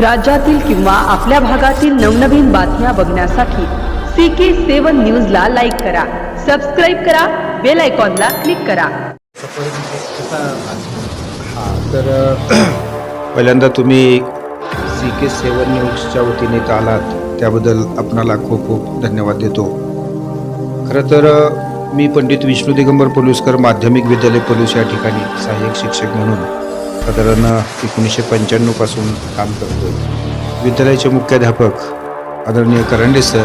राज्यातील किंवा आपल्या भागातील नवनवीन बातम्या बघण्यासाठी सी के सेवन न्यूजला लाईक करा. सबस्क्राईब करा. बेल आयकॉनला क्लिक करा. हां तर पहिल्यांदा तुम्ही सी के सेवन न्यूजच्या वतीने इथं आलात. त्याबद्दल आपणाला खूप खूप धन्यवाद देतो. खरं तर मी पंडित विष्णू दिगंबर पलुसकर माध्यमिक विद्यालय पलूस या ठिकाणी सहाय्यक शिक्षक म्हणून साधारण एकोणीसशे पंच्याण्णवपासून काम करतो विद्यालयाचे मुख्याध्यापक आदरणीय करंडे सर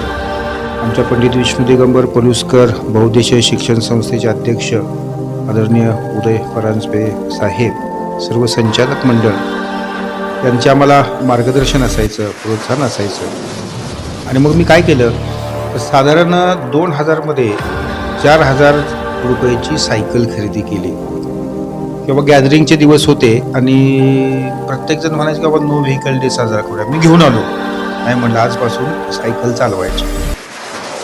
आमच्या पंडित विष्णू दिगंबर पलुसकर बहुदेशीय शिक्षण संस्थेचे अध्यक्ष आदरणीय उदय परांजपे साहेब सर्व संचालक मंडळ यांचे आम्हाला मार्गदर्शन असायचं प्रोत्साहन असायचं. आणि मग मी काय केलं? तर साधारण दोन हजारमध्ये चार हजार रुपयाची सायकल खरेदी केली. किंवा गॅदरिंगचे दिवस होते आणि प्रत्येकजण म्हणायचे की बाबा नो व्हेकल डे साजरा करूया. मी घेऊन आलो. नाही म्हणलं आजपासून सायकल चालवायची.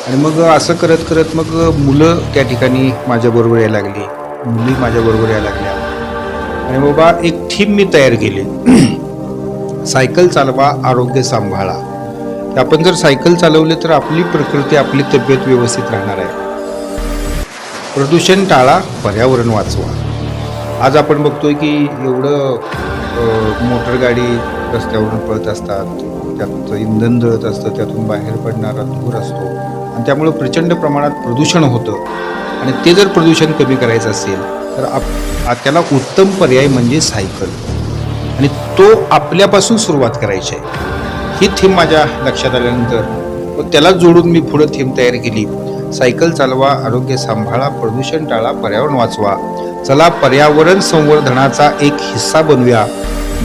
आणि मग असं करत करत मग मुलं त्या ठिकाणी माझ्याबरोबर यायला लागली. मुली माझ्याबरोबर यायला लागल्या. आणि बाबा एक थीम मी तयार केली. सायकल चालवा आरोग्य सांभाळा. आपण जर सायकल चालवले तर आपली प्रकृती आपली तब्येत व्यवस्थित राहणार आहे. प्रदूषण टाळा पर्यावरण वाचवा. आज आपण बघतोय की एवढं मोटरगाडी मोटर गाडी रस्त्यावरून पळत असतात त्यात इंधन जळत असतं त्यातून बाहेर पडणारा धूर असतो. आणि त्यामुळं प्रचंड प्रमाणात प्रदूषण होतं. आणि ते जर प्रदूषण कमी करायचं असेल तर आप त्याला उत्तम पर्याय म्हणजे सायकल. आणि तो आपल्यापासून सुरुवात करायची आहे. ही थीम माझ्या लक्षात आल्यानंतर व त्याला जोडून मी पुढं थीम तयार केली. सायकल चालवा आरोग्य सांभाळा प्रदूषण टाळा पर्यावरण वाचवा. चला पर्यावरण संवर्धनाचा एक हिस्सा बनूया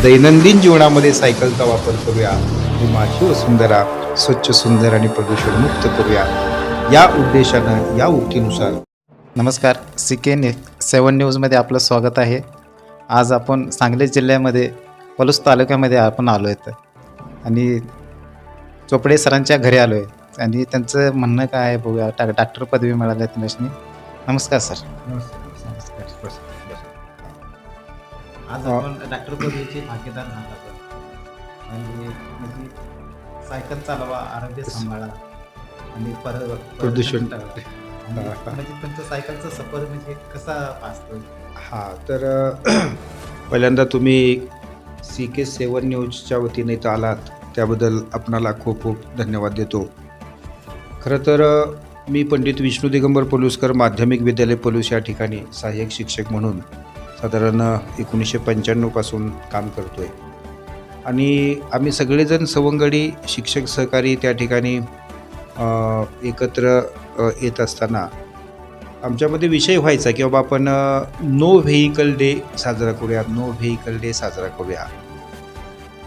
दैनंदिन जीवनामध्ये सायकलचा वापर करूया. माझी वसुंधरा स्वच्छ सुंदर आणि प्रदूषण मुक्त करूया. या उद्देशानं या उक्तीनुसार. नमस्कार सी के न्यू सेवन न्यूजमध्ये आपलं स्वागत आहे. आज आपण सांगली जिल्ह्यामध्ये पलूस तालुक्यामध्ये आपण आलो आहेत आणि चोपडे सरांच्या घरी आलो आहे आणि त्यांचं म्हणणं काय आहे बघूया. डॉक्टर पदवी मिळाली आहे त्यांनी नमस्कार सर. आज आपण डॉक्टर पदवीचे भागीदार झाला आपण. आणि म्हणजे सायकल चालवा आरोग्य सांभाळा. आणि पर प्रदूषण म्हणजे तुमचं सायकलचा सफर म्हणजे कसा असतो हां तर पहिल्यांदा तुम्ही सी के सेवन न्यूजच्या वतीने इथं आलात. त्याबद्दल आपणाला खूप खूप धन्यवाद देतो. खरं तर मी पंडित विष्णू दिगंबर पलुसकर माध्यमिक विद्यालय पलूस या ठिकाणी सहाय्यक शिक्षक म्हणून साधारण एकोणीसशे पंच्याण्णवपासून काम करतो आहे आणि आम्ही सगळेजण सवंगडी शिक्षक सहकारी त्या ठिकाणी एकत्र येत असताना आमच्यामध्ये विषय व्हायचा की बाबा आपण नो व्हेकल डे साजरा करूया नो व्हेकल डे साजरा करूया.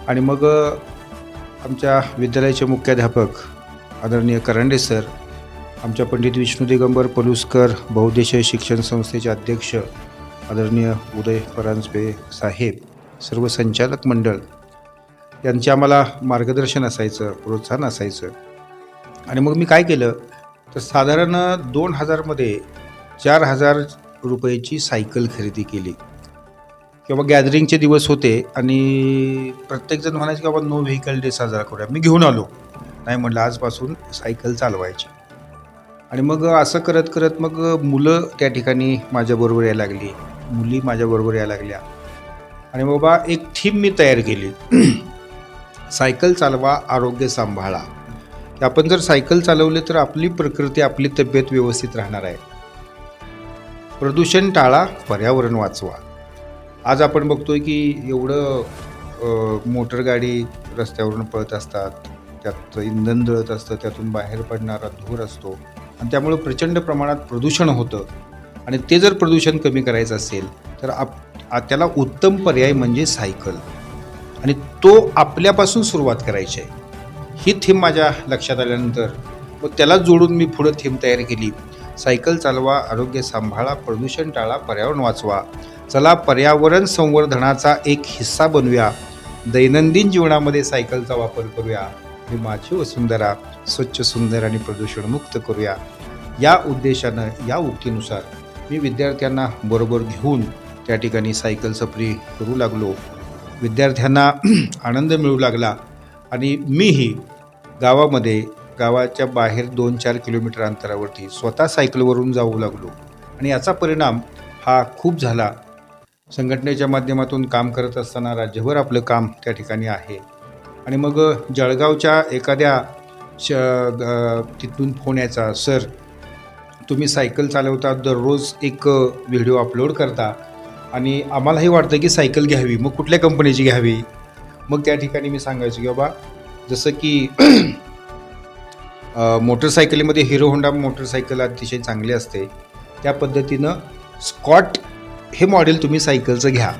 आणि मग आमच्या विद्यालयाचे मुख्याध्यापक आदरणीय करंडे सर आमच्या पंडित विष्णू दिगंबर पलुसकर बहुदेशीय शिक्षण संस्थेचे अध्यक्ष आदरणीय उदय परांजपे साहेब सर्व संचालक मंडळ यांचे आम्हाला मार्गदर्शन असायचं प्रोत्साहन असायचं. आणि मग मी काय केलं तर साधारण दोन हजारमध्ये चार हजार रुपयाची सायकल खरेदी केली. किंवा गॅदरिंगचे दिवस होते आणि प्रत्येकजण म्हणायचे की बाबा नो व्हेकल डे साजरा करूया. मी घेऊन आलो. नाही म्हटलं आजपासून सायकल चालवायची. आणि मग असं करत करत मग मुलं त्या ठिकाणी माझ्याबरोबर यायला लागली. मुली माझ्याबरोबर यायला लागल्या. आणि बाबा एक थीम मी तयार केली. सायकल चालवा आरोग्य सांभाळा. आपण जर सायकल चालवले तर आपली प्रकृती आपली तब्येत व्यवस्थित राहणार आहे. प्रदूषण टाळा पर्यावरण वाचवा. आज आपण बघतोय की एवढं मोटरगाडी मोटर गाडी रस्त्यावरून पळत असतात. त्यात इंधन जळत असतं त्यातून बाहेर पडणारा धूर असतो. आणि त्यामुळं प्रचंड प्रमाणात प्रदूषण होतं. आणि ते जर प्रदूषण कमी करायचं असेल तर आप त्याला उत्तम पर्याय म्हणजे सायकल. आणि तो आपल्यापासून सुरुवात करायची आहे. ही थीम माझ्या लक्षात आल्यानंतर मग त्याला जोडून मी पुढं थीम तयार केली. सायकल चालवा आरोग्य सांभाळा प्रदूषण टाळा पर्यावरण वाचवा. चला पर्यावरण संवर्धनाचा एक हिस्सा बनूया दैनंदिन जीवनामध्ये सायकलचा वापर करूया. ही माझी वसुंधरा स्वच्छ सुंदर आणि प्रदूषण मुक्त करूया. या उद्देशानं या उक्तीनुसार मी विद्यार्थ्यांना बरोबर घेऊन त्या ठिकाणी सायकल सफरी करू लागलो. विद्यार्थ्यांना आनंद मिळू लागला आणि मीही गावामध्ये गावाच्या बाहेर दोन चार किलोमीटर अंतरावरती स्वतः सायकलवरून जाऊ लागलो. आणि याचा परिणाम हा खूप झाला. संघटनेच्या माध्यमातून काम करत असताना राज्यभर आपलं काम त्या ठिकाणी आहे. आणि मग जळगावच्या एखाद्या श ग- तिथून फोन यायचा सर तुम्ही सायकल चालवता दररोज एक व्हिडिओ अपलोड करता आणि आम्हालाही वाटतं की सायकल घ्यावी. मग कुठल्या कंपनीची घ्यावी? मग त्या ठिकाणी मी सांगायचो की बाबा जसं की मोटरसायकलीमध्ये हिरो होंडा मोटरसायकल अतिशय चांगली असते. त्या पद्धतीनं स्कॉट हे मॉडेल तुम्ही सायकलचं घ्या.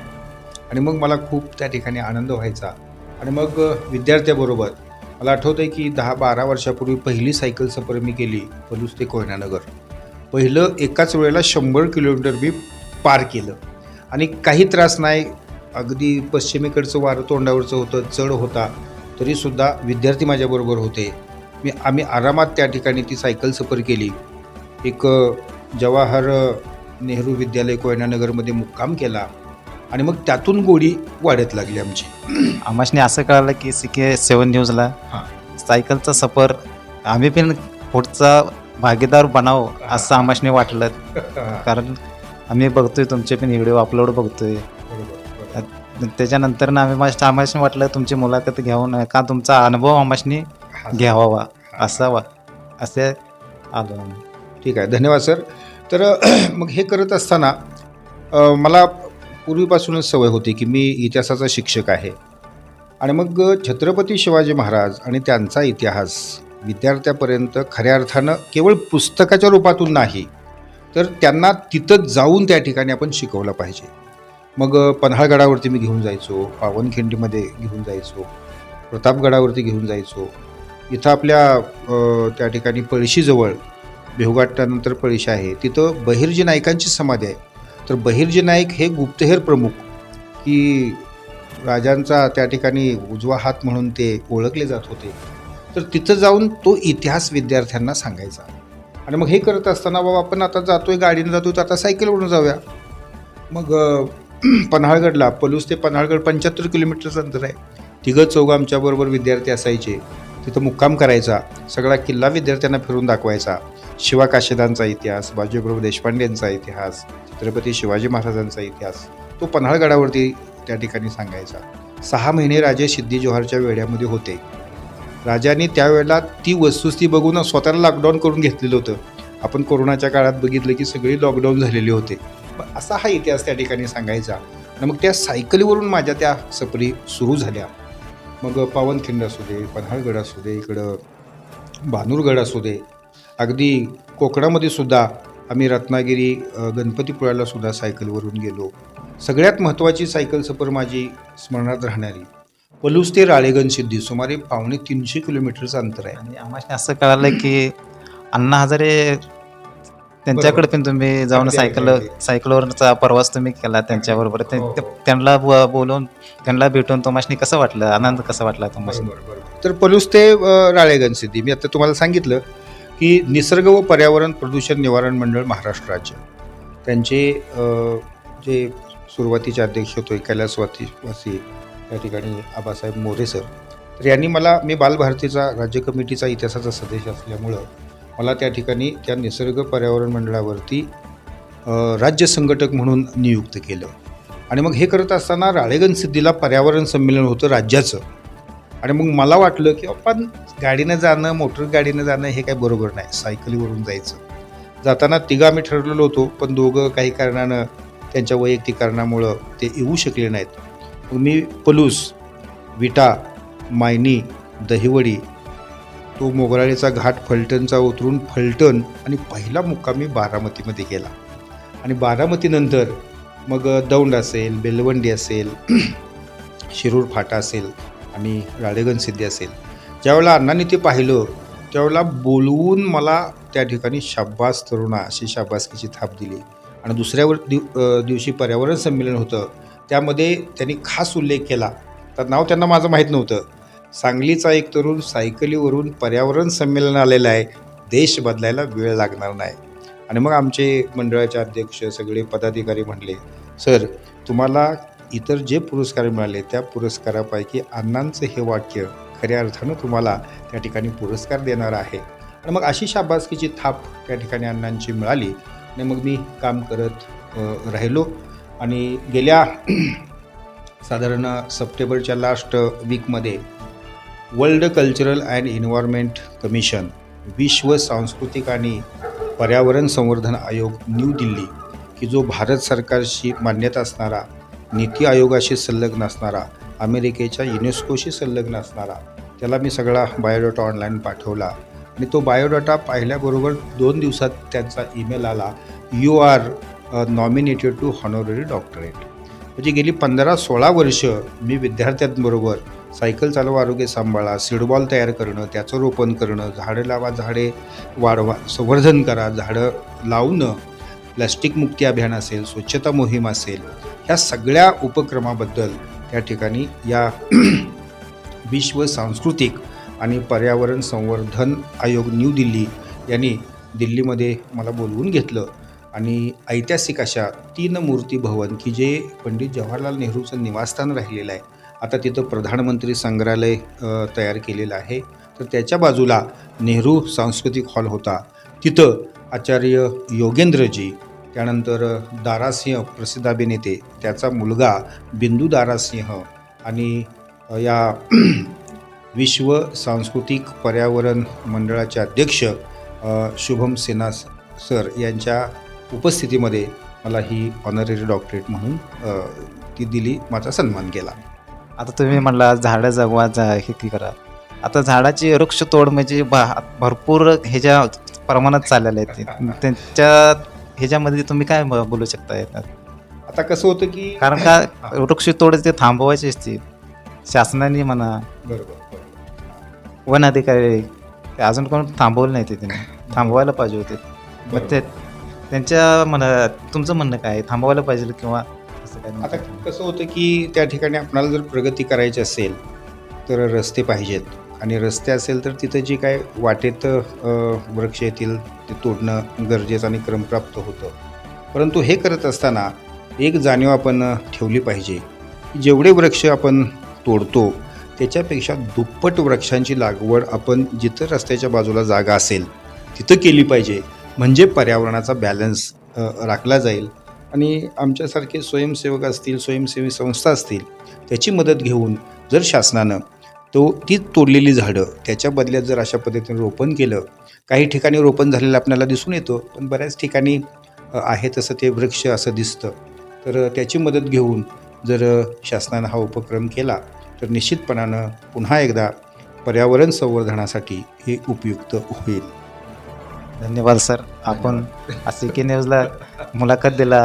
आणि मग मला खूप त्या ठिकाणी आनंद व्हायचा. आणि मग विद्यार्थ्याबरोबर मला आठवतं आहे की दहा बारा वर्षापूर्वी पहिली सायकल सफर मी केली पलूस ते कोयनानगर. पहिलं एकाच वेळेला शंभर किलोमीटर मी पार केलं. आणि काही त्रास नाही. अगदी पश्चिमेकडचं वारं तोंडावरचं होतं चढ होता तरीसुद्धा विद्यार्थी माझ्याबरोबर होते. मी आम्ही आरामात त्या ठिकाणी ती सायकल सफर केली. एक जवाहर नेहरू विद्यालय कोयनानगरमध्ये मुक्काम केला. आणि मग त्यातून गोडी वाढत लागली आमची. आम्हाने असं कळालं की सी के सेवन न्यूजला हां. सायकलचा सफर आम्ही पण पुढचा भागीदार बनावं असं आमाशने वाटलं. कारण आम्ही बघतोय तुमचे पण व्हिडिओ अपलोड बघतोय. त्याच्यानंतर ना आम्ही मस्त वाटलं तुमची मुलाखत घ्यावं का तुमचा अनुभव आम्हाने घ्यावा असावा असे आलो आम्ही. ठीक आहे धन्यवाद सर. तर मग हे करत असताना मला पूर्वीपासूनच सवय होती की मी इतिहासाचा शिक्षक आहे. आणि मग छत्रपती शिवाजी महाराज आणि त्यांचा इतिहास विद्यार्थ्यापर्यंत खऱ्या अर्थानं केवळ पुस्तकाच्या रूपातून नाही तर त्यांना तिथं जाऊन त्या ठिकाणी आपण शिकवलं पाहिजे. मग पन्हाळगडावरती मी घेऊन जायचो पावनखिंडीमध्ये घेऊन जायचो प्रतापगडावरती घेऊन जायचो. इथं आपल्या त्या ठिकाणी पळशीजवळ भेवघाटानंतर पळशी आहे. तिथं बहिर्जी नायकांची समाधी आहे. तर बहिर्जी नाईक हे गुप्तहेर प्रमुख की राजांचा त्या ठिकाणी उजवा हात म्हणून ते ओळखले जात होते. तर तिथं जाऊन तो इतिहास विद्यार्थ्यांना सांगायचा. आणि मग हे करत असताना बाबा आपण आता जातोय गाडीनं जातोय तर आता सायकलवरून जाऊया. मग पन्हाळगडला पलूस ते पन्हाळगड पंच्याहत्तर किलोमीटरचं अंतर आहे. तिघं चौघं आमच्याबरोबर विद्यार्थी असायचे. तिथं मुक्काम करायचा. सगळा किल्ला विद्यार्थ्यांना फिरून दाखवायचा. शिवा काशेदांचा इतिहास बाजीप्रभू देशपांडेंचा इतिहास छत्रपती शिवाजी महाराजांचा इतिहास तो पन्हाळगडावरती त्या ठिकाणी सांगायचा. सहा महिने राजे सिद्धी जोहारच्या वेड्यामध्ये होते. राजाने त्यावेळेला ती वस्तुस्थिती बघून स्वतःला लॉकडाऊन करून घेतलेलं होतं. आपण कोरोनाच्या काळात बघितलं की सगळे लॉकडाऊन झालेले होते. असा हा इतिहास त्या ठिकाणी सांगायचा. आणि मग त्या सायकलीवरून माझ्या त्या सफरी सुरू झाल्या. मग पावनखिंड असू दे पन्हाळगड असू दे इकडं बानूरगड असू दे. अगदी कोकणामध्ये सुद्धा आम्ही रत्नागिरी गणपतीपुळ्याला सुद्धा सायकलवरून गेलो. सगळ्यात महत्त्वाची सायकल सफर माझी स्मरणात राहणारी. पलूस ते राळेगण सिद्धी सुमारे पावणे तीनशे किलोमीटरचं अंतर आहे. आणि आम्हाला असं कळालं की अण्णा हजारे त्यांच्याकडे पण तुम्ही जाऊन सायकल. सायकलवरचा प्रवास तुम्ही केला त्यांच्याबरोबर. हो. त्यांना बोलून त्यांना भेटून तुम्हाला कसं वाटलं? आनंद कसा वाटला तुम्हाला तर पलूस ते राळेगण सिद्धी. मी आता तुम्हाला सांगितलं की निसर्ग व पर्यावरण प्रदूषण निवारण मंडळ महाराष्ट्र राज्य. त्यांचे जे सुरुवातीचे अध्यक्ष होते कैलासवासी वासी या ठिकाणी आबासाहेब मोरे सर. तर यांनी मला मी बालभारतीचा राज्य कमिटीचा इतिहासाचा सदस्य असल्यामुळं मला त्या ठिकाणी त्या निसर्ग पर्यावरण मंडळावरती राज्य संघटक म्हणून नियुक्त केलं. आणि मग हे करत असताना राळेगण सिद्धीला पर्यावरण संमेलन होतं राज्याचं. आणि मग मला वाटलं की आपण गाडीनं जाणं मोटर गाडीनं जाणं हे काय बरोबर नाही. सायकलीवरून जायचं. जाताना तिघं आम्ही ठरलेलो होतो पण दोघं काही कारणानं त्यांच्या वैयक्तिक कारणामुळं ते येऊ शकले नाहीत. उमी मी पलूस विटा मायनी दहिवडी तो मोगराळीचा घाट फलटणचा उतरून फलटण आणि पहिला मुक्काम मी बारामतीमध्ये केला आणि बारामतीनंतर मग दौंड असेल बेलवंडी असेल शिरूर फाटा असेल आणि राळेगण सिद्धी असेल. ज्यावेळेला अण्णांनी ते पाहिलं त्यावेळेला बोलवून मला त्या ठिकाणी शाब्बास तरुणा अशी शाब्बासकीची थाप दिली. आणि दुसऱ्या दिव दिवशी पर्यावरण संमेलन होतं. त्यामध्ये त्यांनी खास उल्लेख केला. तर नाव त्यांना माझं माहीत नव्हतं. सांगलीचा एक तरुण सायकलीवरून पर्यावरण संमेलन आलेलं आहे. देश बदलायला वेळ लागणार नाही. आणि मग आमचे मंडळाचे अध्यक्ष सगळे पदाधिकारी म्हणले सर तुम्हाला इतर जे पुरस्कार मिळाले त्या पुरस्कारापैकी अण्णांचं हे वाक्य खऱ्या अर्थानं तुम्हाला त्या ठिकाणी पुरस्कार देणार आहे. आणि मग अशी शाबासकीची थाप त्या ठिकाणी अण्णांची मिळाली. आणि मग मी काम करत राहिलो. आणि गेल्या साधारण सप्टेंबरच्या लास्ट वीकमध्ये world cultural and environment commission विश्व सांस्कृतिक आणि पर्यावरण संवर्धन आयोग न्यू दिल्ली की जो भारत सरकारशी मान्यता असणारा नीती आयोगाशी संलग्न असणारा अमेरिकेच्या युनेस्कोशी संलग्न असणारा त्याला मी सगळा बायोडाटा ऑनलाईन पाठवला. आणि तो बायोडाटा पाहिल्याबरोबर दोन दिवसात त्यांचा ईमेल आला you are nominated to honorary doctorate म्हणजे गेली पंधरा सोळा वर्ष मी विद्यार्थ्यांबरोबर सायकल चालवा आरोग्य सांभाळा सीडबॉल तयार करणं त्याचं रोपण करणं झाडं लावा झाडे वाढवा संवर्धन करा झाडं लावणं प्लॅस्टिक मुक्ती अभियान असेल स्वच्छता मोहीम असेल ह्या सगळ्या उपक्रमाबद्दल त्या ठिकाणी या विश्व सांस्कृतिक आणि पर्यावरण संवर्धन आयोग न्यू दिल्ली यांनी दिल्लीमध्ये मला बोलवून घेतलं. आणि ऐतिहासिक अशा तीन मूर्ती भवन की जे पंडित जवाहरलाल नेहरूचं निवासस्थान राहिलेलं आहे. आता तिथं प्रधानमंत्री संग्रहालय तयार केलेलं आहे. तर त्याच्या बाजूला नेहरू सांस्कृतिक हॉल होता. तिथं आचार्य योगेंद्रजी त्यानंतर दारासिंह प्रसिद्ध अभिनेते त्याचा मुलगा बिंदू दारासिंह आणि या विश्व सांस्कृतिक पर्यावरण मंडळाचे अध्यक्ष शुभम सिन्हा सर यांच्या उपस्थितीमध्ये मला ही ऑनररी डॉक्टरेट म्हणून ती दिली माझा सन्मान केला. आता तुम्ही म्हणला झाडं जगवा जा हे की करा. आता झाडाची वृक्ष तोड म्हणजे भा- भरपूर ह्याच्या प्रमाणात चाललेलं आहे ते त्यांच्या ह्याच्यामध्ये तुम्ही काय बोलू शकता याच्यात? आता कसं होतं की कारण का वृक्ष तोड ते थांबवायचे असते. शासनाने म्हणा वन अधिकारी ते अजून कोण थांबवलं नाही ते त्यांनी. थांबवायला पाहिजे होते. मग ते त्यांच्या म्हणा तुमचं म्हणणं काय? थांबवायला पाहिजे किंवा असं काय आता कसं होतं की त्या ठिकाणी आपणाला जर प्रगती करायची असेल तर रस्ते पाहिजेत. आणि रस्ते असेल तर तिथं जे काय वाटेत वृक्ष येतील ते तोडणं गरजेचं आणि क्रमप्राप्त होतं. परंतु हे करत असताना एक जाणीव आपण ठेवली पाहिजे. जेवढे वृक्ष आपण तोडतो त्याच्यापेक्षा दुप्पट वृक्षांची लागवड आपण जिथं रस्त्याच्या बाजूला जागा असेल तिथं केली पाहिजे. म्हणजे पर्यावरणाचा बॅलन्स राखला जाईल. आणि आमच्यासारखे स्वयंसेवक असतील स्वयंसेवी संस्था असतील त्याची मदत घेऊन जर शासनानं तो ती तोडलेली झाडं त्याच्या बदल्यात जर अशा पद्धतीने रोपण केलं काही ठिकाणी रोपण झालेलं आपल्याला दिसून येतं पण बऱ्याच ठिकाणी आहे तसं ते वृक्ष असं दिसतं. तर त्याची मदत घेऊन जर शासनानं हा उपक्रम केला तर निश्चितपणानं पुन्हा एकदा पर्यावरण संवर्धनासाठी हे उपयुक्त होईल. धन्यवाद सर. आपण असे की न्यूजला मुलाखत दिला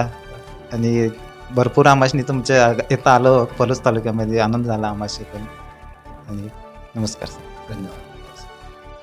आणि भरपूर आमाशनी तुमच्या इथं आलो पलूस तालुक्यामध्ये आनंद झाला आमाशी पण. आणि नमस्कार सर. धन्यवाद.